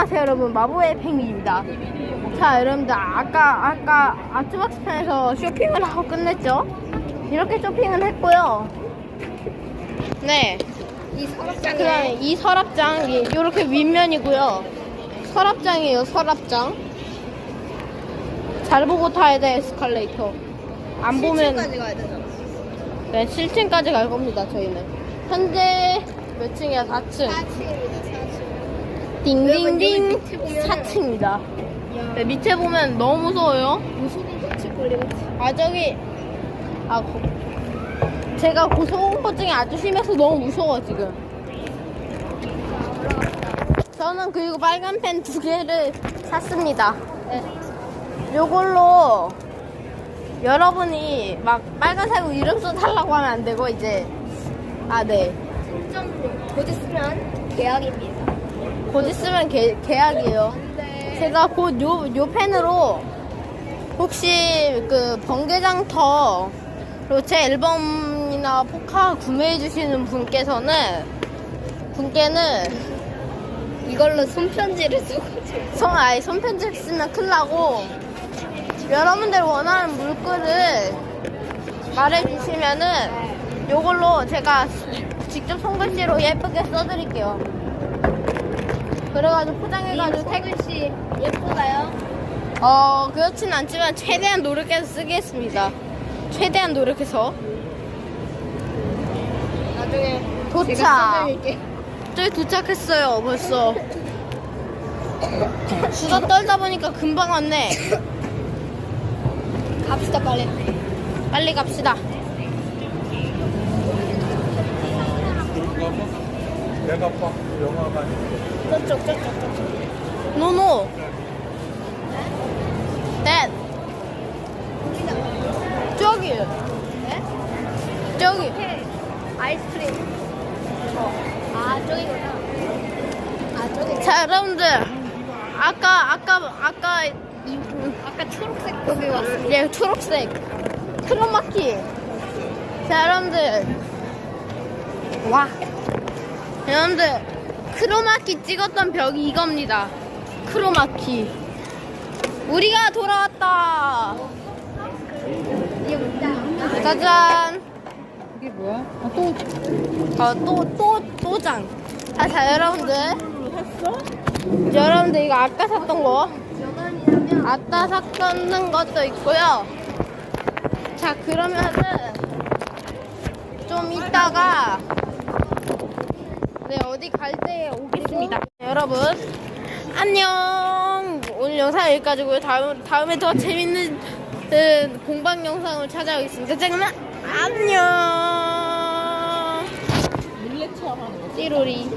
안녕하세요 여러분. 마법의 펭귄입니다. 자 여러분들 아까 아까 아트박스 편에서 쇼핑을 하고 끝냈죠? 이렇게 쇼핑을 했고요. 네. 이 서랍장에. 그다음에 이 서랍장 이렇게 윗면이고요. 서랍장이에요 서랍장. 잘 보고 타야 돼 에스컬레이터. 안 보면 7층까지 가야 되잖아. 네 7층까지 갈 겁니다 저희는. 현재 몇 층이야? 4층. 4층입니다, 4층. 딩딩딩. 밑에 보면은- 4층입니다. 네, 밑에 보면 너무 무서워요. 무소금 같이 걸리겠지. 아 저기. 아 고- 제가 고소공포증이 아주 심해서 너무 무서워 지금. 저는 그리고 빨간 펜 두 개를 샀습니다. 네. 요걸로 여러분이 막 빨간색으로 이름 써달라고 하면 안 되고 이제. 아네. 곧 있으면 계약입니다. 곧 있으면 계, 계약이에요 네. 제가 곧 요, 요 펜으로 혹시 그 번개장터 그리고 제 앨범이나 포카 구매해 주시는 분께서는 분께는 이걸로 손편지를 써가지고. 손 아예 손편지 쓰면 큰일 나고 여러분들 원하는 물글을 말해 주시면은 요걸로 제가 직접 손글씨로 예쁘게 써드릴게요 그래가지고 포장해가지고 태그 태글씨 예쁘나요? 어 그렇진 않지만 최대한 노력해서 쓰겠습니다. 최대한 노력해서 나중에 도착. 저희 도착했어요 벌써. 수다 떨다 보니까 금방 왔네. 갑시다 빨리. 빨리 갑시다. 내가 봐 영화관 저쪽 저쪽 저쪽. 노노. 넷. 저기. 네? 저기. 아이스크림. 아 저기구나. 아 저기. 자 여러분들 아까 아까 아까 이- 아까 초록색 거기 왔어. 예, 초록색 크로마키. 자, 여러분들. 와. 여러분들, 크로마키 찍었던 벽이 이겁니다. 크로마키. 우리가 돌아왔다. 짜잔. 이게 뭐야? 아, 또 어, 또, 또, 또장. 아, 자, 여러분들. 여러분들, 이거 아까 샀던 거. 아까 샀던 것도 있고요. 자, 그러면은 좀 이따가 네, 어디 갈 때 오겠습니다. 네, 여러분, 안녕. 오늘 영상 여기까지고요. 다음, 다음에 더 재밌는 그, 공방 영상을 찾아오겠습니다. 자, 그러면 안녕. 띠로리.